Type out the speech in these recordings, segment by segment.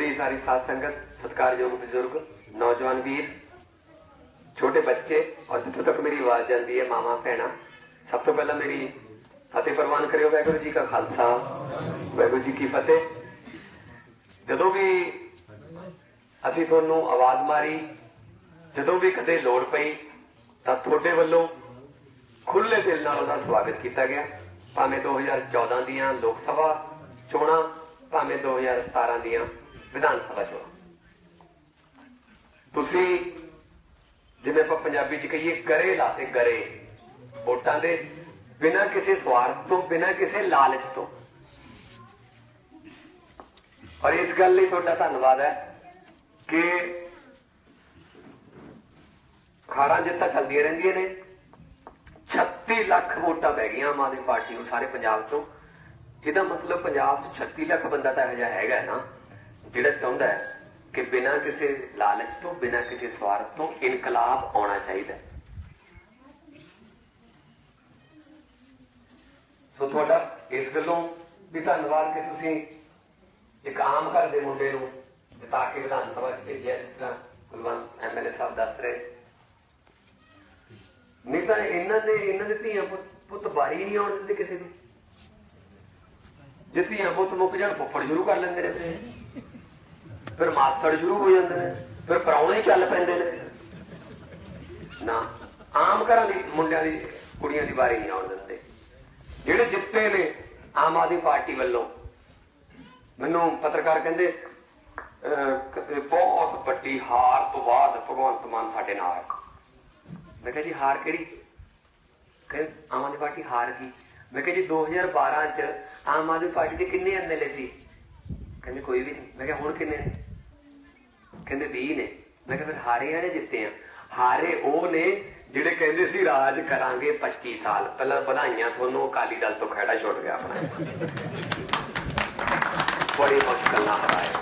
ਦੀ ਸਾਰੀ ਸਾਧ ਸੰਗਤ, ਸਤਿਕਾਰਯੋਗ ਬਜ਼ੁਰਗ, ਨੌਜਵਾਨ ਵੀਰ, ਛੋਟੇ ਬੱਚੇ ਔਰ ਜਿੱਥੋਂ ਤੱਕ ਮੇਰੀ ਆਵਾਜ਼ ਜਾਂਦੀ ਹੈ ਮਾਮਾ ਭੈਣਾ, ਸਭ ਤੋਂ ਪਹਿਲਾਂ ਮੇਰੀ ਫਤਿਹ ਪ੍ਰਵਾਨ ਕਰਿਓ, ਵਾਹਿਗੁਰੂ ਜੀ ਕਾ ਖਾਲਸਾ, ਵਾਹਿਗੁਰੂ ਜੀ ਕੀ ਫਤਿਹ। ਜਦੋਂ ਵੀ ਅਸੀਂ ਤੁਹਾਨੂੰ ਆਵਾਜ਼ ਮਾਰੀ, ਜਦੋਂ ਵੀ ਕਦੇ ਲੋੜ ਪਈ, ਤਾਂ ਤੁਹਾਡੇ ਵੱਲੋਂ ਖੁੱਲੇ ਦਿਲ ਨਾਲ ਉਹਦਾ ਸਵਾਗਤ ਕੀਤਾ ਗਿਆ। ਭਾਵੇਂ 2014 ਦੀਆਂ ਲੋਕ ਸਭਾ ਚੋਣਾਂ, ਭਾਵੇਂ 2017 ਦੀਆਂ ਵਿਧਾਨ ਸਭਾ ਚੋਣਾਂ ਤੁਸੀਂ ਜਿਵੇਂ ਆਪਾਂ ਪੰਜਾਬੀ ਚ ਕਹੀਏ, ਗਰੇ ਲਾਤੇ ਕਰੇ ਵੋਟਾਂ ਦੇ, ਬਿਨਾਂ ਕਿਸੇ ਸਵਾਰਥ ਤੋਂ, ਬਿਨਾਂ ਕਿਸੇ ਲਾਲਚ ਤੋਂ। ਔਰ ਇਸ ਗੱਲ ਲਈ ਤੁਹਾਡਾ ਧੰਨਵਾਦ ਹੈ ਕਿ ਹਾਰਾਂ ਜਿੱਤਾਂ ਚੱਲਦੀਆਂ ਰਹਿੰਦੀਆਂ ਨੇ। 36 ਲੱਖ ਵੋਟਾਂ ਪੈ ਗਈਆਂ ਆਮ ਆਦਮੀ ਪਾਰਟੀ ਨੂੰ ਸਾਰੇ ਪੰਜਾਬ ਚੋਂ। ਇਹਦਾ ਮਤਲਬ ਪੰਜਾਬ 'ਚ 36 ਲੱਖ ਬੰਦਾ ਤਾਂ ਇਹੋ ਜਿਹਾ ਹੈਗਾ ਨਾ। ਜਿਹੜਾ ਚਾਹੁੰਦਾ ਹੈ ਕਿ ਬਿਨਾਂ ਕਿਸੇ ਲਾਲਚ ਤੋਂ, ਬਿਨਾਂ ਕਿਸੇ ਸਵਾਰਥ ਤੋਂ ਇਨਕਲਾਬ ਆਉਣਾ ਚਾਹੀਦਾ ਹੈ। ਸੋ ਤੁਹਾਡਾ ਇਸ ਗੱਲੋਂ ਵੀ ਧੰਨਵਾਦ ਕਿ ਤੁਸੀਂ ਇੱਕ ਆਮ ਘਰ ਦੇ ਮੁੰਡੇ ਨੂੰ ਜਿਤਾ ਕੇ ਵਿਧਾਨ ਸਭਾ 'ਚ ਭੇਜਿਆ, ਜਿਸ ਤਰ੍ਹਾਂ ਕੁਲਵੰਤ ਐਮਐਲਏ ਸਾਹਿਬ ਦੱਸ ਰਹੇ। ਨਹੀਂ ਤਾਂ ਇਹਨਾਂ ਦੇ ਇਹਨਾਂ ਦੇ ਧੀਆਂ ਪੁੱਤ ਪੁੱਤ ਬਾਰੀ ਨਹੀਂ ਆਉਣ ਦਿੰਦੇ ਕਿਸੇ ਨੂੰ। ਜੇ ਧੀਆਂ ਪੁੱਤ ਮੁੱਕ ਜਾਣ, ਫੁੱਫੜ ਸ਼ੁਰੂ ਕਰ ਲੈਂਦੇ ਨੇ ਫਿਰ। ਫਿਰ ਮਾਸੜ ਸ਼ੁਰੂ ਹੋ ਜਾਂਦੇ ਨੇ, ਫਿਰ ਪਰਾਉਣੇ ਹੀ ਚੱਲ ਪੈਂਦੇ ਨੇ। ਨਾ, ਆਮ ਘਰਾਂ ਦੀ ਮੁੰਡਿਆਂ ਦੀ, ਕੁੜੀਆਂ ਦੀ ਵਾਰੀ ਨਹੀਂ ਆਉਣ ਦਿੰਦੇ। ਜਿਹੜੇ ਜਿੱਤੇ ਨੇ ਆਮ ਆਦਮੀ ਪਾਰਟੀ ਵੱਲੋਂ, ਮੈਨੂੰ ਪੱਤਰਕਾਰ ਕਹਿੰਦੇ ਬਹੁਤ ਵੱਡੀ ਹਾਰ ਤੋਂ ਬਾਅਦ ਭਗਵੰਤ ਮਾਨ ਸਾਡੇ ਨਾਲ ਹੈ ਮੈਂ ਕਿਹਾ ਜੀ, ਹਾਰ ਕਿਹੜੀ? ਕਹਿੰਦੇ, ਆਮ ਆਦਮੀ ਪਾਰਟੀ ਹਾਰ ਗਈ ਮੈਂ ਕਿਹਾ ਜੀ 2012 ਚ ਆਮ ਆਦਮੀ ਪਾਰਟੀ ਦੇ ਕਿੰਨੇ ਐਮਐਲਏ ਸੀ? ਕਹਿੰਦੇ, ਕੋਈ ਵੀ ਨਹੀਂ। ਮੈਂ ਕਿਹਾ, ਹੁਣ ਕਿੰਨੇ ਨੇ? ਕਹਿੰਦੇ 20 ਨੇ। ਮੈਂ ਕਿਹਾ ਫਿਰ ਹਾਰੇ ਆ ਜਾਂ ਜਿੱਤੇ ਆ? ਹਾਰੇ ਉਹ ਨੇ ਜਿਹੜੇ ਕਹਿੰਦੇ ਸੀ, ਰਾਜ ਕਰਾਂਗੇ 25 ਸਾਲ। ਪਹਿਲਾਂ ਵਧਾਈਆਂ ਤੁਹਾਨੂੰ, ਅਕਾਲੀ ਦਲ ਤੋਂ ਖੜਾ ਛੁੱਟ ਗਿਆ ਆਪਣਾ। ਬੜੀ ਮੁਸ਼ਕਲ ਨਾਲ ਹਰਾਇਆ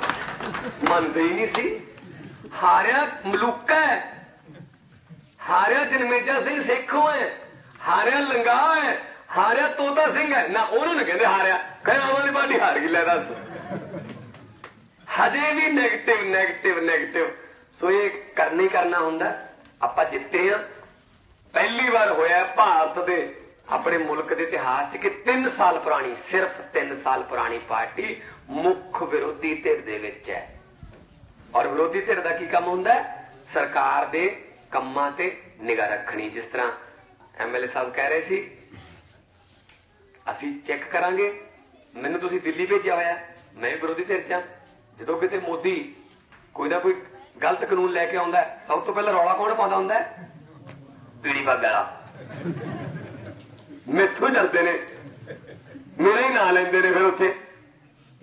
ਮੰਨਦੇ ਹੀ ਨਹੀਂ ਸੀ। ਹਾਰਿਆ ਮਲੂਕਾ ਹੈ। ਹਾਰਿਆ ਜਨਮੇਜਾ ਸਿੰਘ ਸੇਖੋਂ ਹੈ। ਹਾਰਿਆ ਲੰਗਾ ਹੈ। ਹਾਰਿਆ ਤੋਤਾ ਸਿੰਘ ਹੈ। ਨਾ ਉਹਨੂੰ ਨੀ ਕਹਿੰਦੇ ਹਾਰਿਆ। ਕਹਿੰਦਾ ਆਮ ਆਦਮੀ ਪਾਰਟੀ ਹਾਰ ਗਈ, ਲੈ ਦੱਸ। ਹਜੇ ਵੀ ਨੈਗੇਟਿਵ ਨੈਗੇਟਿਵ ਨੈਗੇਟਿਵ ਸੋ ਇਹ ਕਰਨੀ ਕਰਨਾ ਹੁੰਦਾ ਆਪਾਂ ਜਿੱਤੇ ਆ ਪਹਿਲੀ ਵਾਰ ਹੋਇਆ ਭਾਰਤ ਦੇ ਆਪਣੇ ਮੁਲਕ ਦੇ ਇਤਿਹਾਸ 'ਚ ਕਿ 3 ਸਾਲ ਪੁਰਾਣੀ, ਸਿਰਫ 3 ਸਾਲ ਪੁਰਾਣੀ ਪਾਰਟੀ ਮੁੱਖ ਵਿਰੋਧੀ ਧਿਰ ਦੇ ਵਿੱਚ ਹੈ। ਔਰ ਵਿਰੋਧੀ ਧਿਰ ਦਾ ਕੀ ਕੰਮ ਹੁੰਦਾ ਸਰਕਾਰ ਦੇ ਕੰਮਾਂ ਤੇ ਨਿਗਾਹ ਰੱਖਣੀ। ਜਿਸ ਤਰ੍ਹਾਂ ਐਮਐਲਏ ਸਾਹਿਬ ਕਹਿ ਰਹੇ ਸੀ, ਅਸੀਂ ਚੈੱਕ ਕਰਾਂਗੇ। ਮੈਨੂੰ ਤੁਸੀਂ ਦਿੱਲੀ ਭੇਜਿਆ ਹੋਇਆ ਮੈਂ ਵਿਰੋਧੀ ਧਿਰ 'ਚ ਜਦੋਂ ਕਿਤੇ ਮੋਦੀ ਕੋਈ ਨਾ ਕੋਈ ਗਲਤ ਕਾਨੂੰਨ ਲੈ ਕੇ ਆਉਂਦਾ ਸਭ ਤੋਂ ਪਹਿਲਾਂ ਰੌਲਾ ਕੌਣ ਪਾਉਂਦਾ ਹੁੰਦਾ ਪੀੜੀ ਪੱਗ ਵਾਲਾ। ਮੈਥੋਂ ਡਰਦੇ ਨੇ। ਮੇਰੇ ਹੀ ਨਾਂ ਲੈਂਦੇ ਨੇ ਫਿਰ ਉੱਥੇ।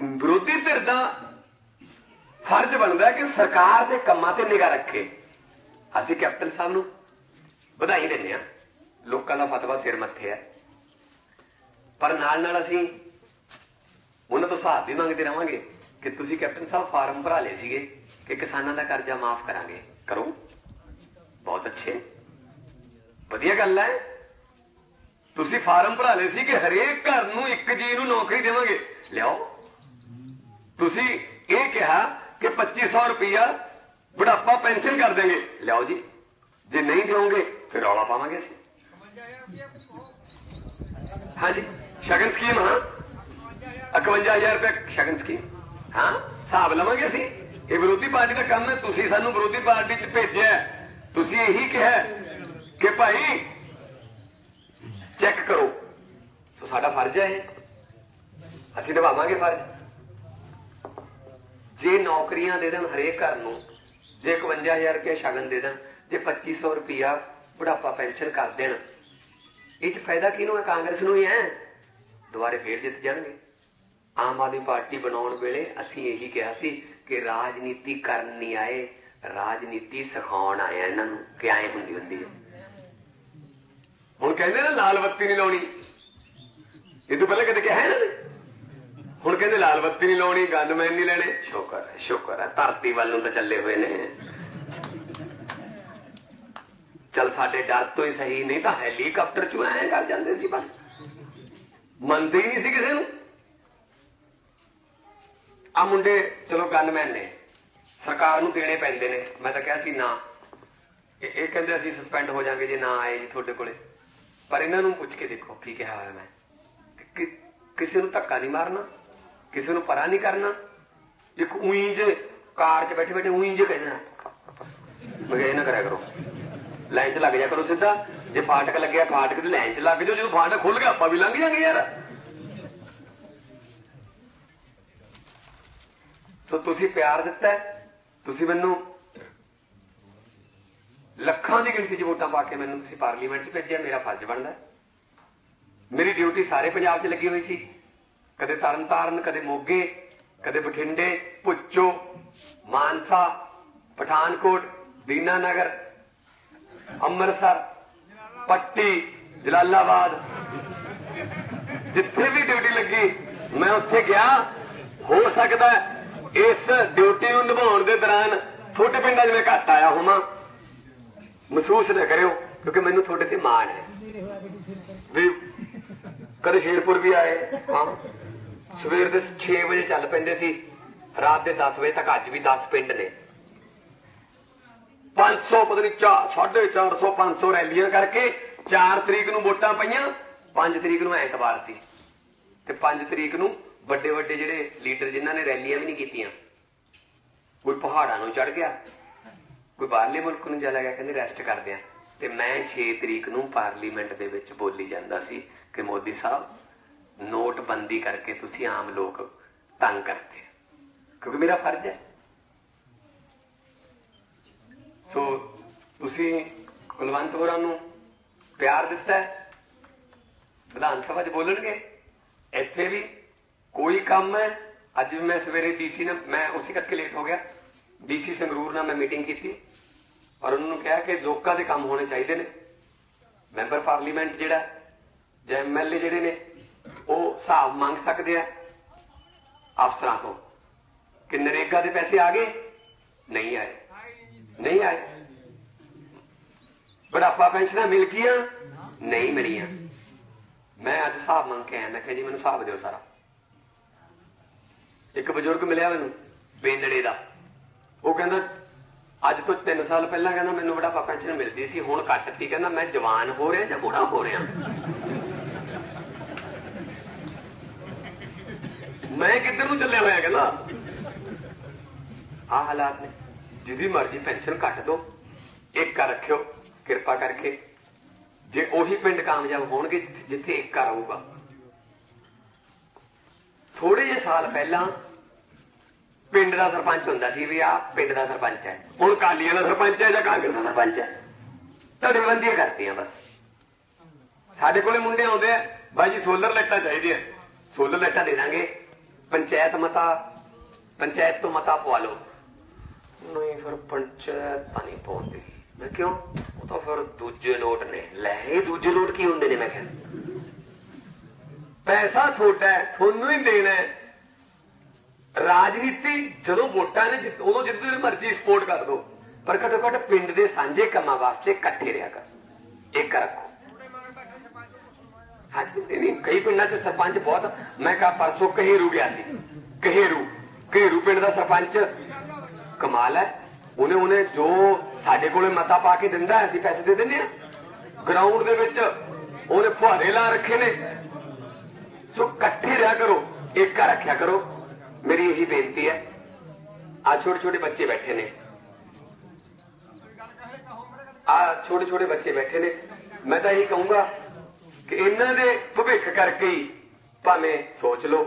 ਵਿਰੋਧੀ ਧਿਰ ਦਾ ਫਰਜ਼ ਬਣਦਾ ਕਿ ਸਰਕਾਰ ਦੇ ਕੰਮਾਂ ਤੇ ਨਿਗਾਹ ਰੱਖੇ। ਅਸੀਂ ਕੈਪਟਨ ਸਾਹਿਬ ਨੂੰ ਵਧਾਈ ਦਿੰਦੇ ਆ ਲੋਕਾਂ ਦਾ ਫਤਵਾ ਸਿਰ ਮੱਥੇ ਹੈ। ਪਰ ਨਾਲ ਨਾਲ ਅਸੀਂ ਉਹਨਾਂ ਤੋਂ ਹਿਸਾਬ ਵੀ ਮੰਗਦੇ ਰਵਾਂਗੇ। ਕਿ ਤੁਸੀਂ ਕੈਪਟਨ ਸਾਹਿਬ ਫਾਰਮ ਭਰਾ ਲਏ ਸੀਗੇ ਕਿ ਕਿਸਾਨਾਂ ਦਾ ਕਰਜ਼ਾ ਮਾਫ ਕਰਾਂਗੇ? ਕਰੋ। ਬਹੁਤ ਅੱਛੇ। ਵਧੀਆ ਗੱਲ ਹੈ। ਤੁਸੀਂ ਫਾਰਮ ਭਰਾ ਲਏ ਸੀ ਕਿ ਹਰੇਕ ਘਰ ਨੂੰ ਇੱਕ ਜੀ ਨੂੰ ਨੌਕਰੀ ਦੇਵਾਂਗੇ? ਲਿਆਓ। ਤੁਸੀਂ ਇਹ ਕਿਹਾ ਕਿ 2500 ਰੁਪਇਆ ਬੁਢਾਪਾ ਪੈਨਸ਼ਨ ਕਰ ਦੇਂਗੇ ਲਿਆਓ ਜੀ। ਜੇ ਨਹੀਂ ਦਿਓਗੇ, ਫਿਰ ਰੌਲਾ ਪਾਵਾਂਗੇ ਅਸੀਂ। ਹਾਂਜੀ। ਸ਼ਗਨ ਸਕੀਮ, ਹਾਂ। 51000 ਰੁਪਏ ਸ਼ਗਨ ਸਕੀਮ। ਹਾਂ? ਹਿਸਾਬ ਲਵਾਂਗੇ ਅਸੀਂ। ਇਹ ਵਿਰੋਧੀ ਪਾਰਟੀ ਦਾ ਕੰਮ ਹੈ। ਤੁਸੀਂ ਸਾਨੂੰ ਵਿਰੋਧੀ ਪਾਰਟੀ 'ਚ ਭੇਜਿਆ ਤੁਸੀਂ ਇਹੀ ਕਿਹਾ ਕਿ ਭਾਈ ਚੈੱਕ ਕਰੋ। ਸੋ ਸਾਡਾ ਫਰਜ਼ ਹੈ ਇਹ। ਅਸੀਂ ਨਿਭਾਵਾਂਗੇ ਫਰਜ਼। ਜੇ ਨੌਕਰੀਆਂ ਦੇ ਦੇਣ ਹਰੇਕ ਘਰ ਨੂੰ, ਜੇ 51000 ਰੁਪਏ ਸ਼ਗਨ ਦੇ ਦੇਣ, ਜੇ 2500 ਰੁਪਿਆ ਬੁਢਾਪਾ ਪੈਨਸ਼ਨ ਕਰ ਦੇਣ, ਇਹ ਚ ਫਾਇਦਾ ਕਿਹਨੂੰ ਹੈ? ਕਾਂਗਰਸ ਨੂੰ ਹੀ ਹੈ। ਦੁਬਾਰੇ ਫੇਰ ਜਿੱਤ ਜਾਣਗੇ। ਆਮ ਆਦਮੀ ਪਾਰਟੀ ਬਣਾਉਣ ਵੇਲੇ ਅਸੀਂ ਇਹੀ ਕਿਹਾ ਸੀ ਕਿ ਰਾਜਨੀਤੀ ਕਰਨ ਨਹੀਂ ਆਏ, ਰਾਜਨੀਤੀ ਸਿਖਾਉਣ ਆਏ ਇਹਨਾਂ ਨੂੰ ਕਿ ਐਂ ਹੁੰਦੀ ਹੁੰਦੀ ਹੈ ਹੁਣ ਕਹਿੰਦੇ ਨਾ ਲਾਲ ਬੱਤੀ ਨਹੀਂ ਲਾਉਣੀ। ਇਹ ਤੋਂ ਪਹਿਲਾਂ ਕਦੇ ਕਿਹਾ ਹੈ ਨਾ? ਹੁਣ ਕਹਿੰਦੇ ਲਾਲ ਬੱਤੀ ਨਹੀਂ ਲਾਉਣੀ, ਗਨਮੈਨ ਨਹੀਂ ਲੈਣੇ। ਸ਼ੁਕਰ ਹੈ ਸ਼ੁਕਰ ਹੈ, ਧਰਤੀ ਵੱਲ ਨੂੰ ਤਾਂ ਚੱਲੇ ਹੋਏ ਨੇ। ਚਲ ਸਾਡੇ ਡਰ ਤੋਂ ਹੀ ਸਹੀ, ਨਹੀਂ ਤਾਂ ਹੈਲੀਕਾਪਟਰ ਚੋਂ ਐਂ ਕਰ ਜਾਂਦੇ ਸੀ ਬਸ। ਮੰਨਦੇ ਹੀ ਨਹੀਂ ਸੀ ਕਿਸੇ ਨੂੰ। ਆ ਮੁੰਡੇ, ਚਲੋ ਗਨਮੈਨ ਨੇ। ਸਰਕਾਰ ਨੂੰ ਦੇਣੇ ਪੈਂਦੇ ਨੇ। ਮੈਂ ਤਾਂ ਕਿਹਾ ਸੀ ਨਾ। ਇਹ ਕਹਿੰਦੇ ਅਸੀਂ ਸਸਪੈਂਡ ਹੋ ਜਾਾਂਗੇ ਜੇ ਨਾ ਆਏ ਜੀ ਤੁਹਾਡੇ ਕੋਲੇ। ਪਰ ਇਹਨਾਂ ਨੂੰ ਪੁੱਛ ਕੇ ਦੇਖੋ ਕੀ ਕਿਹਾ ਹੋਇਆ ਮੈਂ। ਕਿਸੇ ਨੂੰ ਧੱਕਾ ਨਹੀਂ ਮਾਰਨਾ, ਕਿਸੇ ਨੂੰ ਪਰਾ ਨਹੀਂ ਕਰਨਾ। ਇੱਕ ਉਹੀ ਜੇ ਕਾਰ 'ਚ ਬੈਠੇ ਬੈਠੇ ਉਹੀ ਜੇ ਕਹਿਣਾ ਮੈਂ ਕਿਹਾ ਇਹ ਨਾ ਕਰਿਆ ਕਰੋ। ਲਾਈਨ 'ਚ ਲੱਗ ਜਾ ਕਰੋ ਸਿੱਧਾ। ਜੇ ਫਾਟਕ ਲੱਗਿਆ, ਫਾਟਕ ਦੀ ਲਾਈਨ 'ਚ ਲੱਗ ਜਾਓ। ਜਦੋਂ ਫਾਟਕ ਖੁੱਲ ਗਿਆ, ਆਪਾਂ ਵੀ ਲੰਘ ਜਾਾਂਗੇ ਯਾਰ। ਸੋ ਤੁਸੀਂ ਪਿਆਰ ਦਿੱਤਾ ਤੁਸੀਂ ਮੈਨੂੰ ਲੱਖਾਂ ਦੀ ਗਿਣਤੀ 'ਚ ਵੋਟਾਂ ਪਾ ਕੇ ਮੈਨੂੰ ਤੁਸੀਂ ਪਾਰਲੀਮੈਂਟ 'ਚ ਭੇਜਿਆ, ਮੇਰਾ ਫਰਜ਼ ਬਣਦਾ ਮੇਰੀ ਡਿਊਟੀ ਸਾਰੇ ਪੰਜਾਬ 'ਚ ਲੱਗੀ ਹੋਈ ਸੀ। ਕਦੇ ਤਰਨਤਾਰਨ, ਕਦੇ ਮੋਗੇ, ਕਦੇ ਬਠਿੰਡੇ ਪੁੱਚੋ ਮਾਨਸਾ, ਪਠਾਨਕੋਟ, ਦੀਨਾਨਗਰ, ਅੰਮ੍ਰਿਤਸਰ, ਪੱਟੀ, ਜਲਾਲਾਬਾਦ। ਜਿੱਥੇ ਵੀ ਡਿਊਟੀ ਲੱਗੀ, ਮੈਂ ਉੱਥੇ ਗਿਆ। ਹੋ ਸਕਦਾ ਇਸ ਡਿਊਟੀ ਨੂੰ ਨਿਭਾਉਣ ਦੇ ਦੌਰਾਨ ਤੁਹਾਡੇ ਪਿੰਡਾਂ 'ਚ ਮੈਂ ਘੱਟ ਆਇਆ ਹੋਵਾਂ। ਮਹਿਸੂਸ ਨਾ ਕਰਿਓ, ਕਿਉਂਕਿ ਮੈਨੂੰ ਤੁਹਾਡੇ ਤੇ ਮਾਣ ਹੈ। ਵੀ ਕਦੇ ਸ਼ੇਰਪੁਰ ਵੀ ਆਏ, ਹਾਂ। ਸਵੇਰ ਦੇ 6 ਵਜੇ ਚੱਲ ਪੈਂਦੇ ਸੀ। ਰਾਤ ਦੇ 10 ਵਜੇ ਤੱਕ ਅੱਜ ਵੀ 10 ਪਿੰਡ ਨੇ। 500 ਪਤਾ ਨਹੀਂ 450 500 ਰੈਲੀਆਂ ਕਰਕੇ 4 ਤਰੀਕ ਨੂੰ ਵੋਟਾਂ ਪਈਆਂ 5 ਤਰੀਕ ਨੂੰ ਐਤਵਾਰ ਸੀ। ਤੇ 5 ਤਰੀਕ ਨੂੰ ਵੱਡੇ ਵੱਡੇ ਜਿਹੜੇ ਲੀਡਰ ਜਿਨ੍ਹਾਂ ਨੇ ਰੈਲੀਆਂ ਵੀ ਨਹੀਂ ਕੀਤੀਆਂ, ਕੋਈ ਪਹਾੜਾਂ ਨੂੰ ਚੜ ਗਿਆ, ਕੋਈ ਬਾਹਰਲੇ ਮੁਲਕ ਨੂੰ ਚਲਾ ਗਿਆ, ਕਹਿੰਦੇ ਰੈਸਟ ਕਰਦੇ ਆ। ਤੇ ਮੈਂ 6 ਤਰੀਕ ਨੂੰ ਪਾਰਲੀਮੈਂਟ ਦੇ ਵਿੱਚ ਬੋਲੀ ਜਾਂਦਾ ਸੀ ਕਿ ਮੋਦੀ ਸਾਹਿਬ, ਨੋਟਬੰਦੀ ਕਰਕੇ ਤੁਸੀਂ ਆਮ ਲੋਕ ਤੰਗ ਕਰਦੇ ਕਿਉਂਕਿ ਮੇਰਾ ਫਰਜ਼ ਹੈ। ਸੋ ਤੁਸੀਂ ਕੁਲਵੰਤ ਹੋਰਾਂ ਨੂੰ ਪਿਆਰ ਦਿੱਤਾ ਹੈ? ਵਿਧਾਨ ਸਭਾ 'ਚ ਬੋਲਣਗੇ? ਇੱਥੇ ਵੀ ਕੋਈ ਕੰਮ ਹੈ? ਅੱਜ ਵੀ ਮੈਂ ਸਵੇਰੇ ਡੀਸੀ ਨਾਲ, ਮੈਂ ਉਸੇ ਕਰਕੇ ਲੇਟ ਹੋ ਗਿਆ। ਡੀਸੀ ਸੰਗਰੂਰ ਨਾਲ ਮੈਂ ਮੀਟਿੰਗ ਕੀਤੀ। ਔਰ ਉਹਨਾਂ ਨੂੰ ਕਿਹਾ ਕਿ ਲੋਕਾਂ ਦੇ ਕੰਮ ਹੋਣੇ ਚਾਹੀਦੇ ਨੇ। ਮੈਂਬਰ ਪਾਰਲੀਮੈਂਟ ਜਿਹੜਾ, ਜਾਂ ਐਮਐਲਏ ਜਿਹੜੇ ਨੇ, ਉਹ ਹਿਸਾਬ ਮੰਗ ਸਕਦੇ ਆ ਅਫਸਰਾਂ ਤੋਂ। ਕਿ ਨਰੇਗਾ ਦੇ ਪੈਸੇ ਆ ਗਏ? ਨਹੀਂ ਆਏ। ਨਹੀਂ ਆਏ। ਬੁਢਾਪਾ ਪੈਨਸ਼ਨਾਂ ਮਿਲ ਗਈਆਂ? ਨਹੀਂ ਮਿਲੀਆਂ। ਮੈਂ ਅੱਜ ਹਿਸਾਬ ਮੰਗ ਕੇ ਆਇਆ। ਮੈਂ ਕਿਹਾ ਜੀ, ਮੈਨੂੰ ਹਿਸਾਬ ਦਿਓ ਸਾਰਾ। ਇੱਕ ਬਜ਼ੁਰਗ ਮਿਲਿਆ ਮੈਨੂੰ, ਬੇਨੜੇ ਦਾ। ਉਹ ਕਹਿੰਦਾ, ਅੱਜ ਤੋਂ 3 ਸਾਲ ਪਹਿਲਾਂ ਕਹਿੰਦਾ ਮੈਨੂੰ ਬੁਢਾਪਾ ਪੈਨਸ਼ਨ ਮਿਲਦੀ ਸੀ, ਹੁਣ ਕੱਟਤੀ ਕਹਿੰਦਾ, ਮੈਂ ਜਵਾਨ ਹੋ ਰਿਹਾ ਜਾਂ ਬੁੜਾ ਹੋ ਰਿਹਾ? ਮੈਂ ਕਿੱਧਰ ਨੂੰ ਚੱਲਿਆ ਹੋਇਆ ਕਹਿੰਦਾ? ਆ ਹਾਲਾਤ ਨੇ। ਜਿਹਦੀ ਮਰਜ਼ੀ ਪੈਨਸ਼ਨ ਕੱਟ ਦੋ ਇੱਕ ਕਰ ਰੱਖਿਓ, ਕਿਰਪਾ ਕਰਕੇ। ਜੇ ਉਹੀ ਪਿੰਡ ਕਾਮਯਾਬ ਹੋਣਗੇ, ਜਿੱਥੇ- ਜਿੱਥੇ ਇੱਕ ਘਰ ਹੋਊਗਾ ਥੋੜੇ ਜਿਹੇ ਸਾਲ ਪਹਿਲਾਂ ਪਿੰਡ ਦਾ ਸਰਪੰਚ ਹੁੰਦਾ ਸੀ ਵੀ ਆ ਪਿੰਡ ਦਾ ਸਰਪੰਚ ਹੈ। ਹੁਣ ਕਾਲੀਆਂ ਦਾ ਸਰਪੰਚ ਹੈ ਜਾਂ ਕਾਂਗਰਸ ਦਾ ਸਰਪੰਚ ਹੈ? ਧੜੇਬੰਦੀਆਂ ਕਰਤੀਆਂ ਬਸ। ਸਾਡੇ ਕੋਲੇ ਮੁੰਡੇ ਆਉਂਦੇ ਆ। ਬਾਈ ਜੀ, ਸੋਲਰ ਲਾਈਟਾਂ ਚਾਹੀਦੀਆਂ। ਸੋਲਰ ਲਾਈਟਾਂ ਦੇ ਦਾਂਗੇ। ਪੰਚਾਇਤ ਮਤਾ, ਪੰਚਾਇਤ ਤੋਂ ਮਤਾ ਪਵਾ ਲਓ। ਨਹੀਂ ਫਿਰ ਪੰਚਾਇਤ ਤਾਂ ਨਹੀਂ ਪਾਉਂਦੀ। ਮੈਂ ਕਿਉਂ ਉਹ ਤਾਂ ਫਿਰ ਦੂਜੇ ਨੋਟ ਨੇ। ਲੈ, ਇਹ ਦੂਜੇ ਨੋਟ ਕੀ ਹੁੰਦੇ ਨੇ ਮੈਂ ਕਿਹਾ। ਪੈਸਾ ਤੁਹਾਡਾ ਤੁਹਾਨੂੰ ਹੀ ਦੇਣਾ ਰਾਜਨੀਤੀ ਜਦੋਂ ਵੋਟਾਂ ਨੇ ਜਿੱਤ- ਉਦੋਂ ਜਿੱਦ ਮਰਜ਼ੀ ਸਪੋਰਟ ਕਰ ਦੋ ਪਰ ਘੱਟੋ ਘੱਟ ਪਿੰਡ ਦੇ ਸਾਂਝੇ ਕੰਮਾਂ ਵਾਸਤੇ ਇਕੱਠੇ ਰਿਹਾ ਕਰ। ਇੱਕ ਰੱਖੋ। ਹਾਂਜੀ ਨਹੀਂ, ਕਈ ਪਿੰਡਾਂ 'ਚ ਸਰਪੰਚ ਬਹੁਤ ਮੈਂ ਕਹਾ ਪਰਸੋਂ ਕਹੇਰੂ ਗਿਆ ਸੀ। ਕਹੇਰੂ। ਕਹੇਰੂ ਪਿੰਡ ਦਾ ਸਰਪੰਚ ਕਮਾਲ ਹੈ। ਉਹਨੇ ਉਹਨੇ ਜੋ ਸਾਡੇ ਕੋਲੇ ਮਤਾ ਪਾ ਕੇ ਦਿੰਦਾ ਅਸੀਂ ਪੈਸੇ ਦੇ ਦਿੰਦੇ ਆ ਗਰਾਊਂਡ ਦੇ ਵਿੱਚ ਉਹਨੇ ਫੁਹਾਰੇ ਲਾ ਰੱਖੇ ਨੇ। ਸੋ ਇਕੱਠੇ ਰਿਹਾ ਕਰੋ। ਏਕਾ ਰੱਖਿਆ ਕਰੋ। ਮੇਰੀ ਇਹੀ ਬੇਨਤੀ ਹੈ। ਆ ਛੋਟੇ ਛੋਟੇ ਬੱਚੇ ਬੈਠੇ ਨੇ। ਆ ਛੋਟੇ ਛੋਟੇ ਬੱਚੇ ਬੈਠੇ ਨੇ। ਮੈਂ ਤਾਂ ਇਹ ਕਹੂੰਗਾ ਕਿ ਇਹਨਾਂ ਦੇ ਭਵਿੱਖ ਕਰਕੇ ਹੀ ਭਾਵੇਂ ਸੋਚ ਲਓ।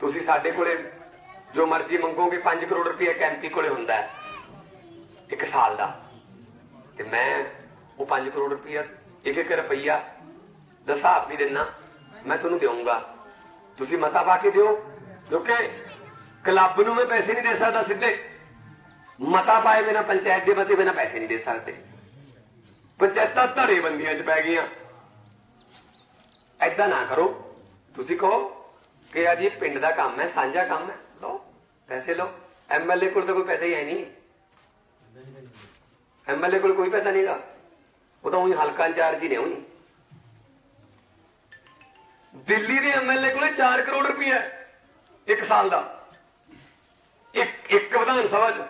ਤੁਸੀਂ ਸਾਡੇ ਕੋਲੇ ਜੋ ਮਰਜ਼ੀ ਮੰਗੋਗੇ 5 ਕਰੋੜ ਰੁਪਏ ਕੈਂਪੀ ਕੋਲੇ ਹੁੰਦਾ ਹੈ, ਇੱਕ ਸਾਲ ਦਾ। ਤੇ ਮੈਂ ਉਹ 5 ਕਰੋੜ ਰੁਪਇਆ ਇੱਕ ਇੱਕ ਰੁਪਈਆ ਦਾ ਹਿਸਾਬ ਵੀ ਦਿੰਨਾ। ਮੈਂ ਤੁਹਾਨੂੰ ਦੇਵਾਂਗਾ ਤੁਸੀਂ ਮਤਾ ਪਾ ਕੇ ਦਿਓ। ਕਿਉਂਕਿ ਕਲੱਬ ਨੂੰ ਮੈਂ ਪੈਸੇ ਨਹੀਂ ਦੇ ਸਕਦਾ ਸਿੱਧੇ। ਮਤਾ ਪਾਏ ਬਿਨਾ, ਪੰਚਾਇਤ ਦੇ ਮਤੇ ਬਿਨਾ ਪੈਸੇ ਨਹੀਂ ਦੇ ਸਕਦੇ। ਪੰਚਾਇਤਾਂ ਧੜੇ ਬੰਦੀਆਂ 'ਚ ਪੈ ਗਈਆਂ। ਐਦਾਂ ਨਾ ਕਰੋ। ਤੁਸੀਂ ਕਹੋ ਕਿ ਅੱਜ ਇਹ ਪਿੰਡ ਦਾ ਕੰਮ ਹੈ, ਸਾਂਝਾ ਕੰਮ ਹੈ। ਲਓ, ਪੈਸੇ ਲਓ। ਐਮਐਲਏ ਕੋਲ ਤਾਂ ਕੋਈ ਪੈਸੇ ਹੀ ਹੈ ਨਹੀਂ। ਐਮਐਲਏ ਕੋਲ ਕੋਈ ਪੈਸਾ ਨਹੀਂਗਾ ਉਹ ਤਾਂ ਉਹੀ ਹਲਕਾ ਇੰਚਾਰਜ ਹੀ ਨੇ ਉਹੀ। ਦਿੱਲੀ ਦੇ ਐਮਐਲਏ ਕੋਲੇ 4 ਕਰੋੜ ਰੁਪਏ ਇੱਕ ਸਾਲ ਦਾ। ਇੱਕ ਇੱਕ ਵਿਧਾਨ ਸਭਾ ਚ।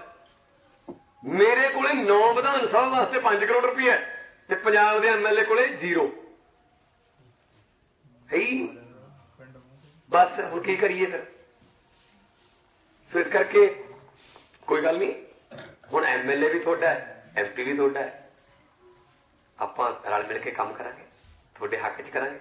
ਮੇਰੇ ਕੋਲੇ 9 ਵਿਧਾਨ ਸਭਾ ਵਾਸਤੇ 5 ਕਰੋੜ ਰੁਪਏ ਤੇ ਪੰਜਾਬ ਦੇ ਐਮਐਲਏ ਕੋਲੇ ਜ਼ੀਰੋ। ਹੈ ਹੀ ਬਸ, ਹੁਣ ਕੀ ਕਰੀਏ ਫਿਰ? ਸੋ ਇਸ ਕਰਕੇ ਕੋਈ ਗੱਲ ਨਹੀਂ, ਹੁਣ ਐਮਐਲਏ ਵੀ ਤੁਹਾਡਾ ਹੈ ਐਮਪੀ ਵੀ ਤੁਹਾਡਾ ਹੈ। ਆਪਾਂ ਰਲ ਮਿਲ ਕੇ ਕੰਮ ਕਰਾਂਗੇ, ਤੁਹਾਡੇ ਹੱਕ 'ਚ ਕਰਾਂਗੇ।